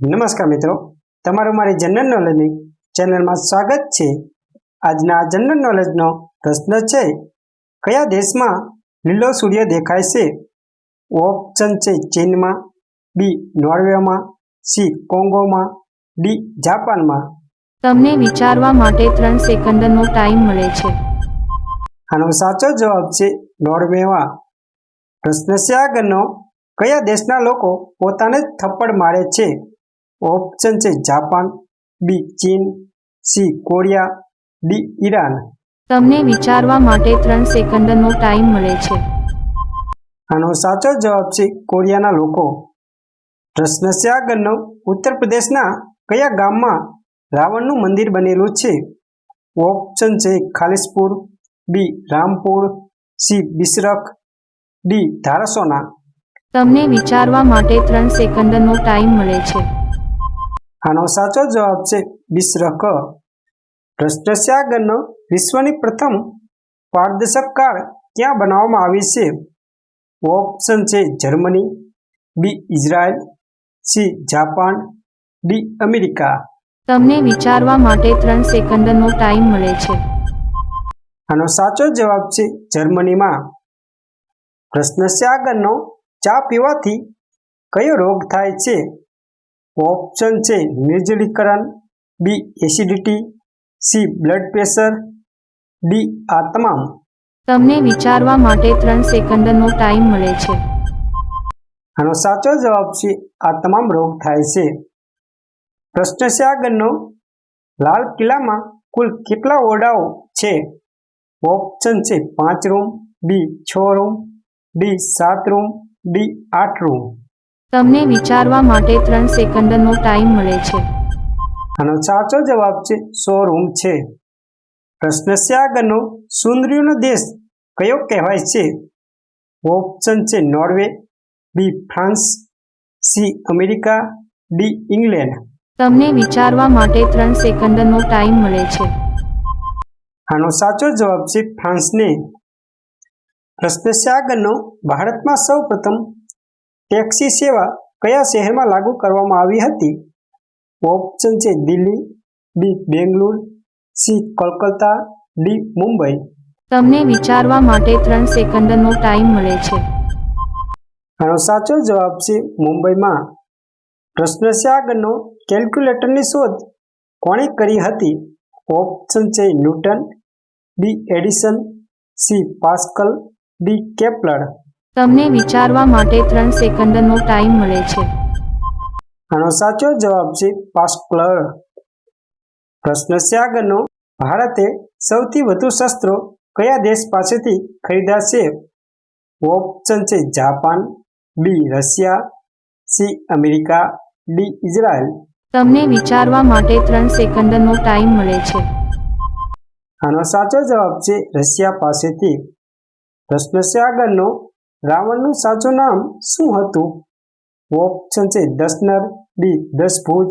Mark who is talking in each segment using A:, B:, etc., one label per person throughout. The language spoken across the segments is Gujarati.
A: નમસ્કાર મિત્રો તમારું મારી જનરલ નોલેજની ચેનલમાં સ્વાગત છે. આજના જનરલ નોલેજનો પ્રશ્ન છે કયા દેશમાં લીલો સૂર્ય દેખાય છે? ઓપ્શન છે ચીનમાં બી નોર્વેમાં સી કોંગોમાં ડી જાપાનમાં.
B: તમને વિચારવા માટે ત્રણ સેકન્ડનો ટાઈમ મળે છે.
A: આનો સાચો જવાબ છે નોર્વેમાં. પ્રશ્ન છે આગળનો કયા દેશના લોકો પોતાને જ થપ્પડ મારે છે? ઓપ્શન છે જાપાન બી ચીન સી કોરિયા ડી ઈરાન
B: તમને વિચારવા માટે ત્રણ સેકન્ડનો ટાઈમ મળે છે.
A: આનો સાચો જવાબ છે કોરિયાના લોકો. પ્રશ્ન છે આગળનો ઉત્તર પ્રદેશના કયા ગામમાં રાવણનું મંદિર બનેલું છે? ઓપ્શન છે Khalispur B Rampur C Bisrakh D Dharsona.
B: તમને વિચારવા માટે ત્રણ સેકન્ડનો ટાઈમ મળે છે.
A: આનો સાચો જવાબ છે છે આગળનો વિશ્વની પ્રથમ પારદર્શક કાર ક્યાં બનાવવામાં આવી છે? ઓપ્શન છે Germany B Israel C Japan D America.
B: તમને વિચારવા માટે ત્રણ સેકન્ડનો ટાઈમ મળે છે.
A: આનો સાચો જવાબ છે જર્મનીમાં. પ્રશ્ન છે આગળનો ચા પીવાથી કયો રોગ થાય છે? ઓપ્શન છે નિર્જલીકરણ B acidity C blood pressure D આ તમામ
B: તમને વિચારવા માટે ત્રણ સેકન્ડનો ટાઈમ મળે છે.
A: આનો સાચો જવાબ છે આ તમામ રોગ થાય છે. પ્રશ્ન છે આગળનો લાલ કિલ્લામાં કુલ કેટલા ઓરડાઓ છે? ઓપ્શન છે પાંચ રૂમ બી છ રૂમ ડી સાત રૂમ ડી આઠ રૂમ
B: તમને વિચારવા માટે ત્રણ સેકન્ડનો ટાઈમ મળે છે.
A: આનો સાચો જવાબ છે શોરૂમ છે. પ્રશ્ન આગળનો સુંદરીઓનો દેશ કયો કહેવાય છે? ઓપ્શન છે Norway B France C America D England
B: તમને વિચારવા માટે ત્રણ સેકન્ડનો ટાઈમ મળે છે.
A: આનો સાચો જવાબ છે ફ્રાન્સને પ્રશ્ન આગળનો ભારતમાં સૌ પ્રથમ ટેક્સી સેવા કયા શહેરમાં લાગુ કરવામાં આવી હતી? ઓપ્શન છે Delhi B Bangalore C Kolkata D Mumbai.
B: તમને વિચારવા માટે ત્રણ સેકન્ડનો ટાઈમ મળે છે.
A: આનો સાચો જવાબ છે મુંબઈમાં. પ્રશ્ન છે આગળનો કેલ્ક્યુલેટરની શોધ કોણે કરી હતી? ઓપ્શન છે Newton B Edison C Pascal D Kepler.
B: તમને વિચારવા માટે ત્રણ સેકન્ડનો ટાઈમ મળે છે.
A: આનો સાચો જવાબ છે પાસ્કલર. પ્રશ્ન છે આગળનો ભારતે સૌથી વધુ શસ્ત્રો કયા દેશ પાસેથી ખરીદ્યા છે? ઓપ્શન છે Japan B Russia C America D Israel.
B: તમને વિચારવા માટે ત્રણ સેકન્ડનો ટાઈમ મળે છે.
A: આનો સાચો જવાબ છે રશિયા પાસેથી. પ્રશ્ન છે આગળનો રાવણનું સાચું નામ શું હતું? ઓપ્શન છે દસનર ડી દસ ભુજ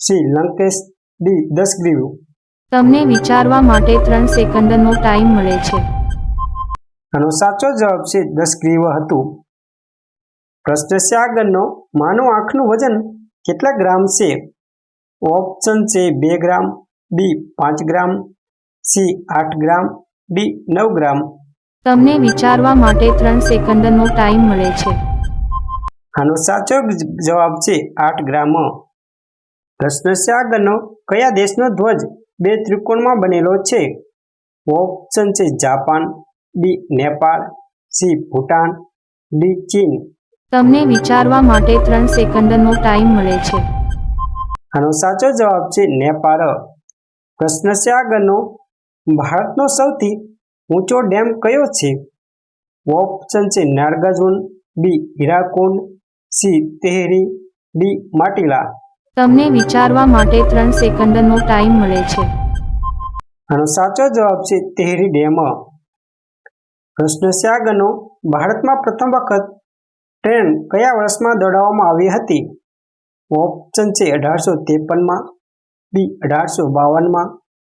A: સી લંકેશ ડી દસ ગ્રીવ
B: તમને વિચારવા માટે ત્રણ સેકન્ડનો ટાઈમ મળે છે.
A: આનો સાચો જવાબ છે દસ ગ્રીવ હતું. પ્રશ્ન છે આગળનો માનવ આંખનું વજન કેટલા ગ્રામ છે? ઓપ્શન છે બે ગ્રામ બી પાંચ ગ્રામ સી આઠ ગ્રામ ડી નવ ગ્રામ.
B: તમને વિચારવા માટે ત્રણ સેકન્ડનો ટાઈમ મળે છે.
A: આનો સાચો જવાબ છે આઠ ગ્રામ. પ્રશ્ન કયા દેશનો ધ્વજ બે ત્રિકોણમાં બનેલો છે? ઓપ્શન છે Japan B Nepal C Bhutan D ચીન.
B: તમને વિચારવા માટે ત્રણ સેકન્ડનો ટાઈમ મળે છે.
A: આનો સાચો જવાબ છે નેપાળ. પ્રશ્ન આગળનો ભારતનો સૌથી ઊંચો ડેમ કયો છે? ઓપ્શન છે Nagarjun B Hirakud C Tehri D Matila.
B: તમને વિચારવા માટે ત્રણ સેકન્ડનો ટાઈમ મળે છે.
A: આનો સાચો જવાબ છે તેહરી ડેમ. પ્રશ્ન આગળનો ભારતમાં પ્રથમ વખત ટ્રેન કયા વર્ષમાં દોડાવવામાં આવી હતી? ઓપ્શન છે અઢારસો ત્રેપનમાં બી અઢારસો બાવનમાં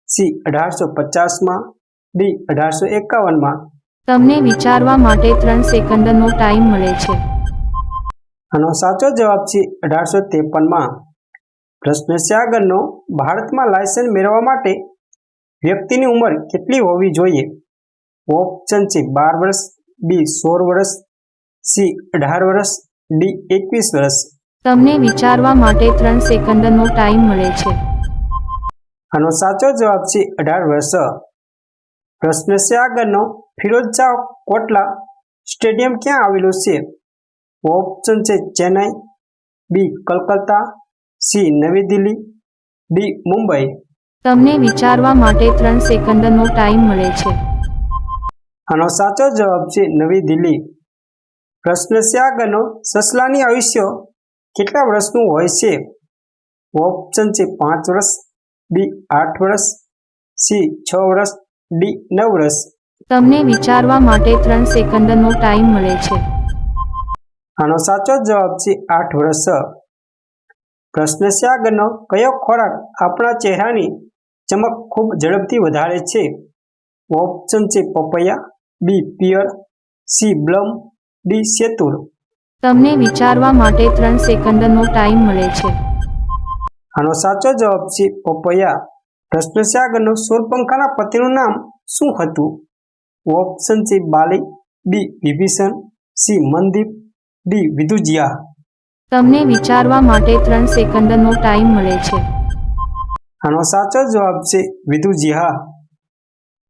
A: સી અઢારસો પચાસમાં ડી અઢારસો એકાવનમાં
B: તમને વિચારવા માટે ત્રણ સેકન્ડનો ટાઈમ મળે છે.
A: આનો સાચો જવાબ છે અઢારસો ત્રેપનમાં પ્રશ્ન છે આગળનો ભારતમાં લાયસન્સ મેળવવા માટે વ્યક્તિની ઉંમર કેટલી હોવી જોઈએ? ઓપ્શન છે બાર વર્ષ બી સોળ વર્ષ સી અઢાર વર્ષ ડી એકવીસ વર્ષ.
B: તમને વિચારવા માટે ત્રણ સેકન્ડનો ટાઈમ મળે છે.
A: આનો સાચો જવાબ છે અઢાર વર્ષ. પ્રશ્ન છે આગળનો. ફિરોજ શાહ કોટલા સ્ટેડિયમ ક્યાં આવેલું છે? ઓપ્શન છે ચેન્નાઈ બી કલકત્તા સી નવી દિલ્હી ડી મુંબઈ.
B: તમને વિચારવા માટે ત્રણ સેકન્ડનો ટાઈમ મળે છે.
A: આનો સાચો જવાબ છે નવી દિલ્હી. પ્રશ્ન છે આગળનો. સસલાની આયુષ્ય કેટલા વર્ષનું હોય છે? ઓપ્શન છે પાંચ વર્ષ બી આઠ વર્ષ સી છ વર્ષ ડી નવ વર્ષ
B: તમને વિચારવા માટે ત્રણ સેકન્ડનો ટાઈમ મળે છે.
A: આનો સાચો જવાબ છે આઠ વર્ષ પ્રશ્ન છે આગળનો કયો ખોરાક આપણા ચહેરાની ચમક ખૂબ ઝડપથી વધારે છે? ઓપ્શન છે પપૈયા બી પિયર સી બ્લમ ડી સેતુર.
B: તમને વિચારવા માટે ત્રણ સેકન્ડનો ટાઈમ મળે છે.
A: આનો સાચો જવાબ છે પપૈયા આગળનો સૂરપંખાના પતિનું નામ શું હતું? Option C Bali. B Vibhishan. C Mandeep. D વિદુજિયા.
B: તમને વિચારવા માટે ત્રણ સેકન્ડનો ટાઈમ મળે છે.
A: આનો સાચો જવાબ છે વિદુજિયા.